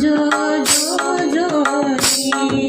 जो जो जो रे